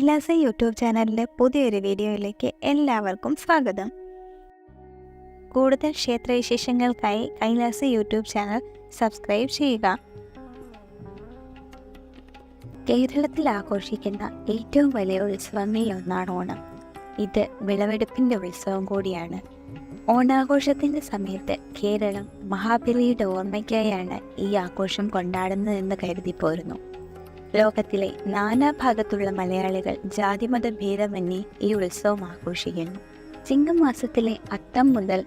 Kailasa YouTube ചാനലിലെ പുതിയൊരു വീഡിയോയിലേക്ക് എല്ലാവർക്കും സ്വാഗതം. കൂടുതൽ ക്ഷേത്രവിശേഷങ്ങൾക്കായി കൈലാസ യൂട്യൂബ് ചാനൽ സബ്സ്ക്രൈബ് ചെയ്യുക. കേരളത്തിൽ ആഘോഷിക്കുന്ന ഏറ്റവും വലിയ ഉത്സവങ്ങളിൽ ഒന്നാണ് ഓണം. ഇത് വിളവെടുപ്പിന്റെ ഉത്സവം കൂടിയാണ്. ഓണാഘോഷത്തിന്റെ സമയത്ത് കേരളം മഹാബലിയുടെ ഓർമ്മയ്ക്കായാണ് ഈ ആഘോഷം കൊണ്ടാടുന്നതെന്ന് കരുതി പോരുന്നു ലോകത്തിലെ നാനാഭാഗത്തുള്ള മലയാളികൾ ജാതിമത ഭേദമന്യേ ഈ ഉത്സവം ആഘോഷിക്കുന്നു. ചിങ്ങമാസത്തിലെ അത്തം മുതൽ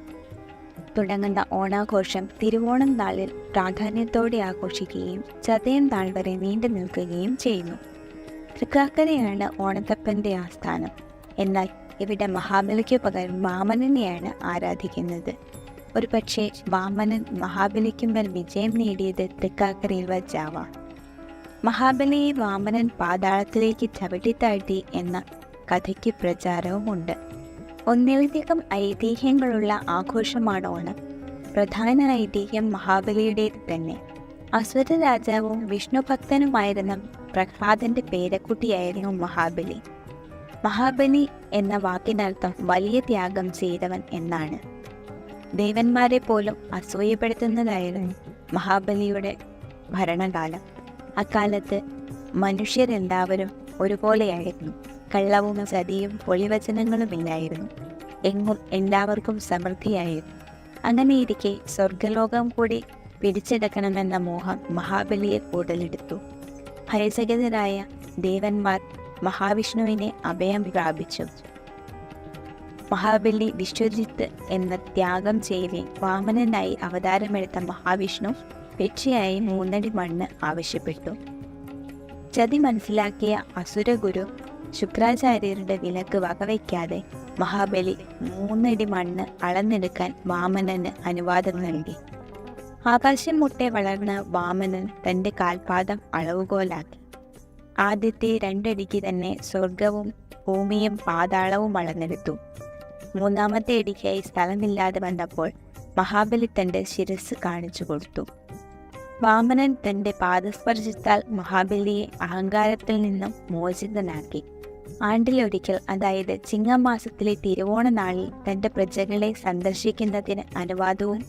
തുടങ്ങുന്ന ഓണാഘോഷം തിരുവോണം നാളിൽ പ്രാധാന്യത്തോടെ ആഘോഷിക്കുകയും ചതയം നാൾ വരെ നീണ്ടു നിൽക്കുകയും ചെയ്യുന്നു. തൃക്കാക്കരയാണ് ഓണത്തപ്പന്റെ ആസ്ഥാനം. എന്നാൽ ഇവിടെ മഹാബലിക്ക് പകരം വാമനനെയാണ് ആരാധിക്കുന്നത്. ഒരു പക്ഷേ വാമനൻ മഹാബലിക്കുമ്പോൾ വിജയം നേടിയത് തൃക്കാക്കരയിൽ വച്ചാവാം. മഹാബലിയെ വാമനൻ പാതാളത്തിലേക്ക് ചവിട്ടിത്താഴ്ത്തി എന്ന കഥയ്ക്ക് പ്രചാരവുമുണ്ട്. ഒന്നിലധികം ഐതിഹ്യങ്ങളുള്ള ആഘോഷമാണ് ഓണം. പ്രധാന ഐതിഹ്യം മഹാബലിയുടേത് തന്നെ. അസുര രാജാവും വിഷ്ണു ഭക്തനുമായിരുന്ന പ്രഹ്ലാദന്റെ പേരക്കുട്ടിയായിരുന്നു മഹാബലി. മഹാബലി എന്ന വാക്കിനർത്ഥം വലിയ ത്യാഗം ചെയ്തവൻ എന്നാണ്. ദേവന്മാരെ പോലും അസൂയപ്പെടുത്തുന്നതായിരുന്നു മഹാബലിയുടെ ഭരണകാലം. അക്കാലത്ത് മനുഷ്യരെല്ലാവരും ഒരുപോലെയായിരുന്നു. കള്ളവും ചതിയും പൊളിവചനങ്ങളുമില്ലായിരുന്നു എങ്ങും എല്ലാവർക്കും സമൃദ്ധിയായിരുന്നു. അങ്ങനെയിരിക്കെ സ്വർഗലോകം കൂടി പിടിച്ചെടുക്കണമെന്ന മോഹം മഹാബലിയെ കൂടലെടുത്തു ഭയചകിതരായ ദേവന്മാർ മഹാവിഷ്ണുവിനെ അഭയം പ്രാപിച്ചു. മഹാബലി വിശ്വജിത്ത് എന്ന ത്യാഗം ചെയ്ത് വാമനനായി അവതാരമെടുത്ത മഹാവിഷ്ണു ഭിക്ഷയായി മൂന്നടി മണ്ണ് ആവശ്യപ്പെട്ടു. ചതി മനസ്സിലാക്കിയ അസുരഗുരു ശുക്രാചാര്യരുടെ വിലക്ക് വകവയ്ക്കാതെ മഹാബലി മൂന്നടി മണ്ണ് അളന്നെടുക്കാൻ വാമനന് അനുവാദം നൽകി. ആകാശം മുട്ടെ വളർന്ന വാമനൻ തന്റെ കാൽപാദം അളവുകോലാക്കി. ആദ്യത്തെ രണ്ടടിക്ക് തന്നെ സ്വർഗവും ഭൂമിയും പാതാളവും അളന്നെടുത്തു. മൂന്നാമത്തെ അടിക്കായി സ്ഥലമില്ലാതെ വന്നപ്പോൾ മഹാബലി തന്റെ ശിരസ് കാണിച്ചു കൊടുത്തു. വാമനൻ തന്റെ പാദസ്പർശത്താൽ മഹാബലിയെ അഹങ്കാരത്തിൽ നിന്നും മോചിതനാക്കി. ആണ്ടിലൊരിക്കൽ അതായത് ചിങ്ങമാസത്തിലെ തിരുവോണ നാളിൽ തന്റെ പ്രജകളെ സന്ദർശിക്കുന്നതിന് അനുവാദവും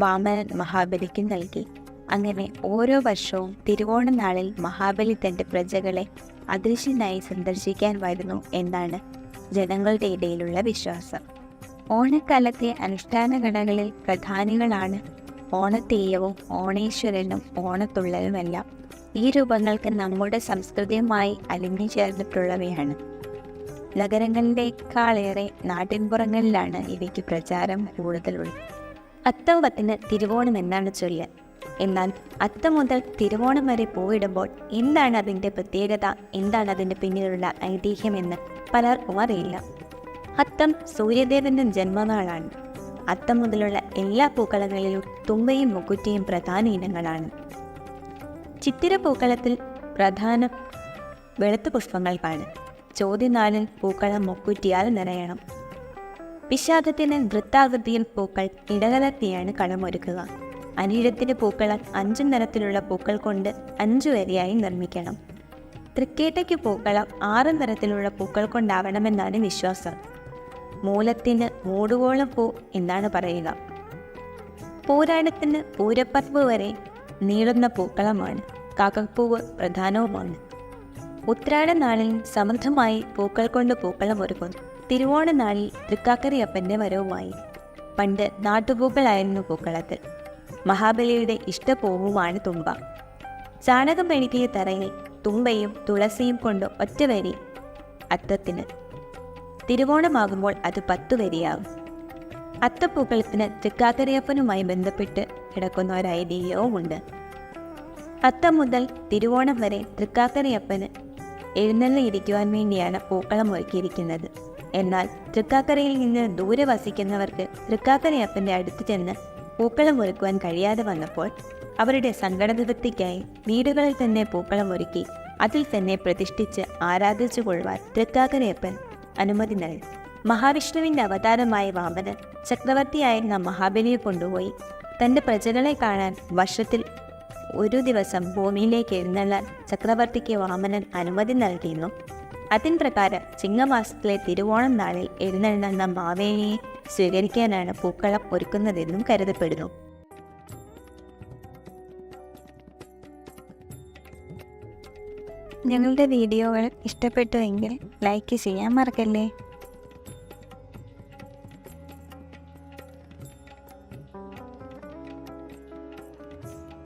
വാമനൻ മഹാബലിക്ക് നൽകി. അങ്ങനെ ഓരോ വർഷവും തിരുവോണ നാളിൽ മഹാബലി തന്റെ പ്രജകളെ അദൃശ്യനായി സന്ദർശിക്കാൻ വരുന്നു എന്നാണ് ജനങ്ങളുടെ ഇടയിലുള്ള വിശ്വാസം. ഓണക്കാലത്തെ അനുഷ്ഠാന ഘടകളിൽ പ്രധാനികളാണ് ഓണത്തെയ്യവും ഓണേശ്വരനും ഓണത്തുള്ളലുമെല്ലാം ഈ രൂപങ്ങൾക്ക് നമ്മുടെ സംസ്കൃതിയുമായി അലിഞ്ഞു ചേർന്നിട്ടുള്ളവയാണ്. നഗരങ്ങളിലേക്കാളേറെ നാട്ടിൻപുറങ്ങളിലാണ് ഇവയ്ക്ക് പ്രചാരം കൂടുതലുള്ളത്. അത്തം പത്തിന് തിരുവോണം എന്നാണ് ചൊല്ല്. എന്നാൽ അത്തം മുതൽ തിരുവോണം വരെ പോയിടുമ്പോൾ എന്താണ് അതിന്റെ പ്രത്യേകത എന്താണ് അതിന്റെ പിന്നിലുള്ള ഐതിഹ്യമെന്ന് പലർക്കും അറിയില്ല. അത്തം സൂര്യദേവന്റെ ജന്മനാളാണ്. അത്തം മുതലുള്ള എല്ലാ പൂക്കളങ്ങളിലും തുമ്പയും മുക്കുറ്റിയും പ്രധാന ഇനങ്ങളാണ്. ചിത്തിര പൂക്കളത്തിൽ പ്രധാന വെളുത്ത പുഷ്പങ്ങൾക്കാണ്. ചോദ്യനാളിൽ പൂക്കളം മുക്കുറ്റിയാൽ നിറയണം. വിഷാദത്തിന് വൃത്താകൃതിയിൽ പൂക്കൾ ഇടകലർത്തിയാണ് കളമൊരുക്കുക. അനിഴത്തിന്റെ പൂക്കളം അഞ്ചു നിറത്തിലുള്ള പൂക്കൾ കൊണ്ട് അഞ്ചു വരെയായി നിർമ്മിക്കണം. തൃക്കേട്ടയ്ക്ക് പൂക്കളം ആറ് നിറത്തിലുള്ള പൂക്കൾ കൊണ്ടാവണമെന്നാണ് വിശ്വാസം. മൂലത്തിന് മൂടുകോളം പൂ എന്നാണ് പറയുക. പൂരാടത്തിന് പൂരപ്പറമ്പ് വരെ നീളുന്ന പൂക്കളമാണ് കാക്കപ്പൂവ് പ്രധാനവുമാണ്. ഉത്രാട നാളിൽ സമൃദ്ധമായി പൂക്കൾ കൊണ്ട് പൂക്കളം ഒരുക്കുന്നു തിരുവോണ നാളിൽ തൃക്കാക്കരയപ്പന്റെ വരവുമായി. പണ്ട് നാട്ടുപൂക്കളായിരുന്നു പൂക്കളത്തിൽ. മഹാബലിയുടെ ഇഷ്ടപൂവുമാണ് തുമ്പ. ചാണകം മെഴുകിയ തറയിൽ തുമ്പയും തുളസിയും കൊണ്ട് ഒറ്റവരി അത്തത്തിന് തിരുവോണമാകുമ്പോൾ അത് പത്തു വരിയാകും അത്തപ്പൂക്കളത്തിന് തൃക്കാക്കരയപ്പനുമായി ബന്ധപ്പെട്ട് കിടക്കുന്ന ഒരു ഐതിഹ്യവുമുണ്ട് അത്തം മുതൽ തിരുവോണം വരെ തൃക്കാക്കരയപ്പന് എഴുന്നള്ളിയിരിക്കുവാൻ വേണ്ടിയാണ് പൂക്കളം ഒരുക്കിയിരിക്കുന്നത്. എന്നാൽ തൃക്കാക്കരയിൽ നിന്ന് ദൂരെ വസിക്കുന്നവർക്ക് തൃക്കാക്കരയപ്പന്റെ അടുത്ത് ചെന്ന് പൂക്കളം ഒരുക്കുവാൻ കഴിയാതെ വന്നപ്പോൾ അവരുടെ സങ്കട നിവൃത്തിക്കായി വീടുകളിൽ തന്നെ പൂക്കളം ഒരുക്കി അതിൽ തന്നെ പ്രതിഷ്ഠിച്ച് ആരാധിച്ചു കൊള്ളുവാൻ തൃക്കാക്കരയപ്പൻ അനുമതി നൽകി. മഹാവിഷ്ണുവിന്റെ അവതാരമായ വാമനൻ ചക്രവർത്തിയായിരുന്ന മഹാബലിയെ കൊണ്ടുപോയി. തന്റെ പ്രജകളെ കാണാൻ വർഷത്തിൽ ഒരു ദിവസം ഭൂമിയിലേക്ക് എഴുന്നള്ളാൻ ചക്രവർത്തിക്ക് വാമനൻ അനുമതി നൽകിയിരുന്നു. അതിൻ പ്രകാരം ചിങ്ങമാസത്തിലെ തിരുവോണം നാളിൽ എഴുന്നള്ളുന്ന മാവേലിയെ സ്വീകരിക്കാനാണ് പൂക്കളം ഒരുക്കുന്നതെന്നും കരുതപ്പെടുന്നു. ഞങ്ങളുടെ വീഡിയോകൾ ഇഷ്ടപ്പെട്ടുവെങ്കിൽ ലൈക്ക് ചെയ്യാൻ മറക്കല്ലേ?